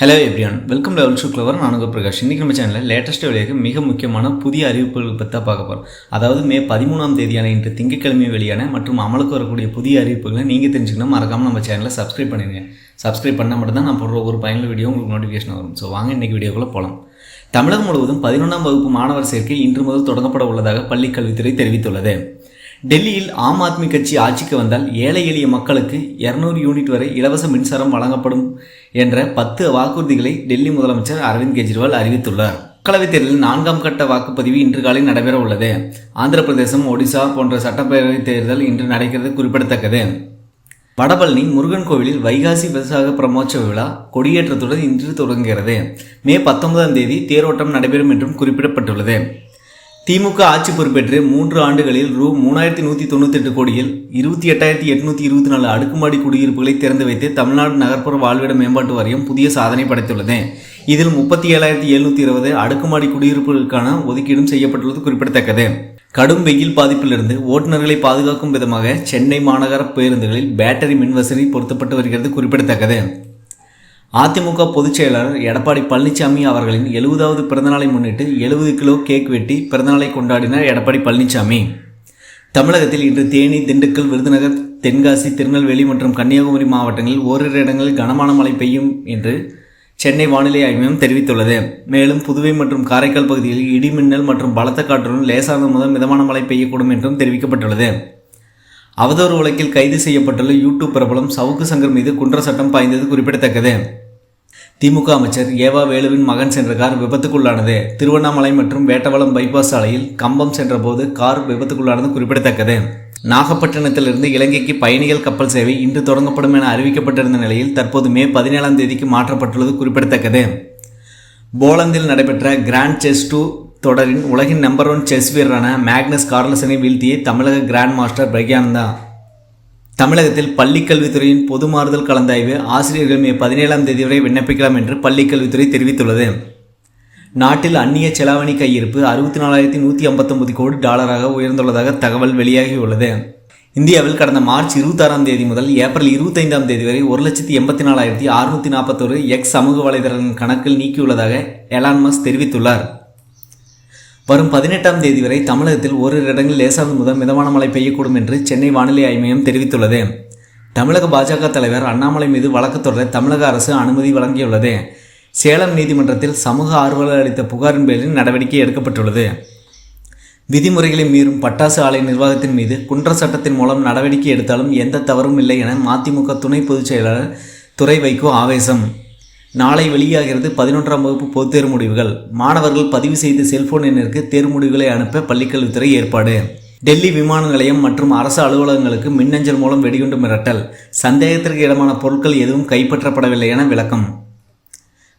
Hello everyone welcome லெவல் அல்ஷு clever Prakash. இன்றைக்கி நம்ம சேனலில் லேட்டஸ்ட் வெளியாக மிக முக்கியமான புதிய அறிவிப்புகள் பற்றி தான் பார்க்க போகிறோம் அதாவது மே பதிமூணாம் தேதியான இன்று திங்கட்கிழமை வெளியான மற்றும் அமலுக்கு வரக்கூடிய புதிய அறிவிப்புகளை நீங்கள் தெரிஞ்சுக்கணும். மறக்காமல் நம்ம சேனலை சப்ஸ்கிரைப் பண்ணிடுங்க. சப்ஸ்கிரைப் பண்ணால் மட்டும்தான் நான் போடுற ஒரு பயனுள்ள வீடியோ உங்களுக்கு நோட்டிஃபிகேஷன் வரும். ஸோ வாங்க இன்றைக்கி வீடியோக்குள்ளே போகலாம் தமிழகம் முழுவதும் பதினொன்றாம் வகுப்பு மாணவர் சேர்க்கை இன்று முதல் தொடங்கப்பட உள்ளதாக பள்ளிக் கல்வித்துறை தெரிவித்துள்ளது. டெல்லியில் ஆம் ஆத்மி கட்சி ஆட்சிக்கு வந்தால் ஏழை எளிய மக்களுக்கு இருநூறு யூனிட் வரை இலவச மின்சாரம் வழங்கப்படும் என்ற பத்து வாக்குறுதிகளை டெல்லி முதலமைச்சர் அரவிந்த் கெஜ்ரிவால் அறிவித்துள்ளார். மக்களவைத் தேர்தலில் நான்காம் கட்ட வாக்குப்பதிவு இன்று காலை நடைபெற உள்ளது. ஆந்திர பிரதேசம் ஒடிசா போன்ற சட்டப்பேரவைத் தேர்தல் இன்று நடக்கிறது குறிப்பிடத்தக்கது. வடபழனி முருகன் கோவிலில் வைகாசி விசாக பிரமோற்சவ விழா கொடியேற்றத்துடன் இன்று தொடங்குகிறது. மே பத்தொன்பதாம் தேதி தேரோட்டம் நடைபெறும் என்றும் குறிப்பிடப்பட்டுள்ளது. திமுக ஆட்சி பொறுப்பேற்று மூன்று ஆண்டுகளில் ரூ. மூணாயிரத்தி நூற்றி தொண்ணூத்தெட்டு கோடியில் இருபத்தி எட்டாயிரத்தி எட்நூற்றி இருபத்தி நாலு அடுக்குமாடி குடியிருப்புகளை திறந்து வைத்து தமிழ்நாடு நகர்ப்புற வாழ்விட மேம்பாட்டு வாரியம் புதிய சாதனை படைத்துள்ளது. இதில் முப்பத்தி ஏழாயிரத்தி எழுநூற்றி இருபது அடுக்குமாடி குடியிருப்புகளுக்கான ஒதுக்கீடும் செய்யப்பட்டுள்ளது குறிப்பிடத்தக்கது. கடும் வெயில் பாதிப்பிலிருந்து ஓட்டுநர்களை பாதுகாக்கும் விதமாக சென்னை மாநகர பேருந்துகளில் பேட்டரி மின்வசதி பொருத்தப்பட்டு வருகிறது குறிப்பிடத்தக்கது. அதிமுக பொதுச் செயலாளர் எடப்பாடி பழனிசாமி அவர்களின் எழுபதாவது பிறந்தநாளை முன்னிட்டு எழுபது கிலோ கேக் வெட்டி பிறந்தநாளை கொண்டாடினார் எடப்பாடி பழனிசாமி தமிழகத்தில் இன்று தேனி திண்டுக்கல் விருதுநகர் தென்காசி திருநெல்வேலி மற்றும் கன்னியாகுமரி மாவட்டங்களில் ஓரிரு இடங்களில் கனமான மழை பெய்யும் என்று சென்னை வானிலை ஆய்வு மையம் தெரிவித்துள்ளது. மேலும் புதுவை மற்றும் காரைக்கால் பகுதியில் இடிமின்னல் மற்றும் பலத்த காற்றுடன் லேசானது முதல் மிதமான மழை பெய்யக்கூடும் என்றும் தெரிவிக்கப்பட்டுள்ளது. அவதூறு வழக்கில் கைது செய்யப்பட்டுள்ள யூடியூப் பிரபலம் சவுக்கு சங்கர் மீது குன்ற சட்டம் பாய்ந்தது குறிப்பிடத்தக்கது. திமுக அமைச்சர் ஏவா வேலுவின் மகன் சென்ற கார் விபத்துக்குள்ளானது. திருவண்ணாமலை மற்றும் வேட்டவளம் பைபாஸ் சாலையில் கம்பம் சென்றபோது கார் விபத்துக்குள்ளானது குறிப்பிடத்தக்கது. நாகப்பட்டினத்திலிருந்து இலங்கைக்கு பயணிகள் கப்பல் சேவை இன்று தொடங்கப்படும் என அறிவிக்கப்பட்டிருந்த நிலையில் தற்போது மே பதினேழாம் தேதிக்கு மாற்றப்பட்டுள்ளது குறிப்பிடத்தக்கது. போலந்தில் நடைபெற்ற கிராண்ட் செஸ் டூ தொடரின் உலகின் நம்பர் ஒன் செஸ் வீரரான மேக்னஸ் கார்லசனை வீழ்த்திய தமிழக கிராண்ட் மாஸ்டர் பிரக்யானந்தா. தமிழகத்தில் பள்ளிக்கல்வித்துறையின் பொது மாறுதல் கலந்தாய்வு ஆசிரியர்கள் மே பதினேழாம் தேதி வரை விண்ணப்பிக்கலாம் என்று பள்ளிக்கல்வித்துறை தெரிவித்துள்ளது. நாட்டில் அந்நிய செலாவணி கையிருப்பு அறுபத்தி நாலாயிரத்தி நூற்றி ஐம்பத்தொம்பது கோடி டாலராக உயர்ந்துள்ளதாக தகவல் வெளியாகியுள்ளது. இந்தியாவில் கடந்த மார்ச் இருபத்தாறாம் தேதி முதல் ஏப்ரல் இருபத்தைந்தாம் தேதி வரை ஒரு லட்சத்தி எண்பத்தி நாலாயிரத்தி அறுநூற்றி நாற்பத்தொரு எக்ஸ் சமூக வலைதளங்களின் கணக்கில் நீக்கியுள்ளதாக எலான்மஸ் தெரிவித்துள்ளார். வரும் பதினெட்டாம் தேதி வரை தமிழகத்தில் ஓரிரு இடங்களில் லேசானது முதல் மிதமான மழை பெய்யக்கூடும் என்று சென்னை வானிலை ஆய்மையம் தெரிவித்துள்ளது. தமிழக பாஜக தலைவர் அண்ணாமலை மீது வழக்கு தொடர தமிழக அரசு அனுமதி வழங்கியுள்ளது. சேலம் நீதிமன்றத்தில் சமூக ஆர்வலர் அளித்த புகாரின் பேரில் நடவடிக்கை எடுக்கப்பட்டுள்ளது. விதிமுறைகளை மீறும் பட்டாசு ஆலை நிர்வாகத்தின் மீது குன்ற சட்டத்தின் மூலம் நடவடிக்கை எடுத்தாலும் எந்த தவறும் இல்லை என மதிமுக துணை பொதுச் செயலாளர் துறை வைகோ ஆவேசம். நாளை வெளியாகிறது பதினொன்றாம் வகுப்பு பொதுத் தேர்வு முடிவுகள் மாணவர்கள் பதிவு செய்த செல்போன் எண்ணிற்கு தேர்வு முடிவுகளை அனுப்ப பள்ளிக்கல்வித்துறை ஏற்பாடு. டெல்லி விமான நிலையம் மற்றும் அரசு அலுவலகங்களுக்கு மின்னஞ்சல் மூலம் வெடிகுண்டு மிரட்டல். சந்தேகத்திற்கு இடமான பொருட்கள் எதுவும் கைப்பற்றப்படவில்லை என விளக்கம்.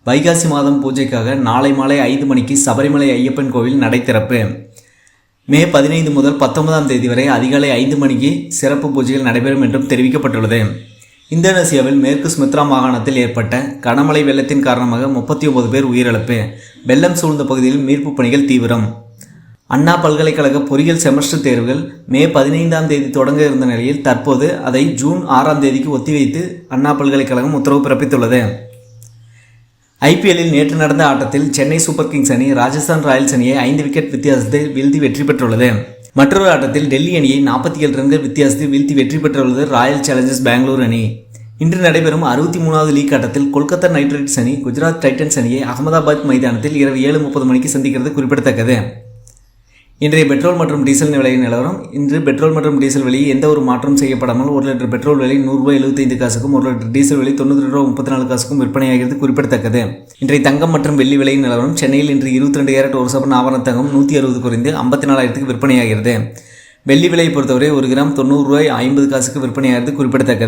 வைகாசி மாதம் பூஜைக்காக நாளை மாலை ஐந்து மணிக்கு சபரிமலை ஐயப்பன் கோவில் நடை திறப்பு. மே பதினைந்து முதல் பத்தொன்பதாம் தேதி வரை அதிகாலை ஐந்து மணிக்கு சிறப்பு பூஜைகள் நடைபெறும் என்றும் தெரிவிக்கப்பட்டுள்ளது. இந்தோனேசியாவில் மேற்கு சுமித்ரா மாகாணத்தில் ஏற்பட்ட கனமழை வெள்ளத்தின் காரணமாக முப்பத்தி ஒன்பது பேர் உயிரிழப்பு. வெள்ளம் சூழ்ந்த பகுதியில் மீட்புப் பணிகள் தீவிரம். அண்ணா பல்கலைக்கழக பொறியியல் செமஸ்டர் தேர்வுகள் மே பதினைந்தாம் தேதி தொடங்க இருந்த நிலையில் தற்போது அதை ஜூன் ஆறாம் தேதிக்கு ஒத்திவைத்து அண்ணா பல்கலைக்கழகம் உத்தரவு பிறப்பித்துள்ளது. ஐபிஎல்லில் நேற்று நடந்த ஆட்டத்தில் சென்னை சூப்பர் கிங்ஸ் அணி ராஜஸ்தான் ராயல்ஸ் அணியை ஐந்து விக்கெட் வித்தியாசத்தில் வீழ்த்தி வெற்றி பெற்றுள்ளது. மற்றொரு ஆட்டத்தில் டெல்லி அணியை நாற்பத்தி ஏழு ரன்கள் வித்தியாசத்தில் வீழ்த்தி வெற்றி பெற்றுள்ளது ராயல் சேலஞ்சர்ஸ் பெங்களூர் அணி. இன்று நடைபெறும் அறுபத்தி மூணாவது லீக் ஆட்டத்தில் கொல்கத்தா நைட் ரைடர்ஸ் அணி குஜராத் டைட்டன்ஸ் அணியை அகமதாபாத் மைதானத்தில் இரவு ஏழு முப்பது மணிக்கு சந்திக்கிறது குறிப்பிடத்தக்கது. இன்றைய பெட்ரோல் மற்றும் டீசல் விலையின் நிலவரம் இன்று பெட்ரோல் மற்றும் டீசல் விலையை எந்த ஒரு மாற்றம் செய்யப்படாமல் ஒரு லிட்டர் பெட்ரோல் விலை நூறுரூவா எழுபத்தைந்து காசுக்கும் ஒரு லிட்டர் டீசல் விலை தொண்ணூற்றி ரூபா முப்பத்தி நாலு காசுக்கும் விற்பனையாகிறது குறிப்பிடத்தக்கது. இன்றைய தங்கம் மற்றும் வெள்ளி விலையின் நிலவரம் சென்னையில் இன்று இருபத்தி ரெண்டு கேரட் ஒரு சபன் ஆவண தங்கம் நூற்றி அறுபது குறைந்து ஐம்பத்தி நாலாயிரத்துக்கு விற்பனையாகிறது. வெள்ளி விலையை பொறுத்தவரை ஒரு கிராம் தொண்ணூறு ரூபாய் ஐம்பது காசுக்கு விற்பனையாகிறது குறிப்பிடத்தக்கது.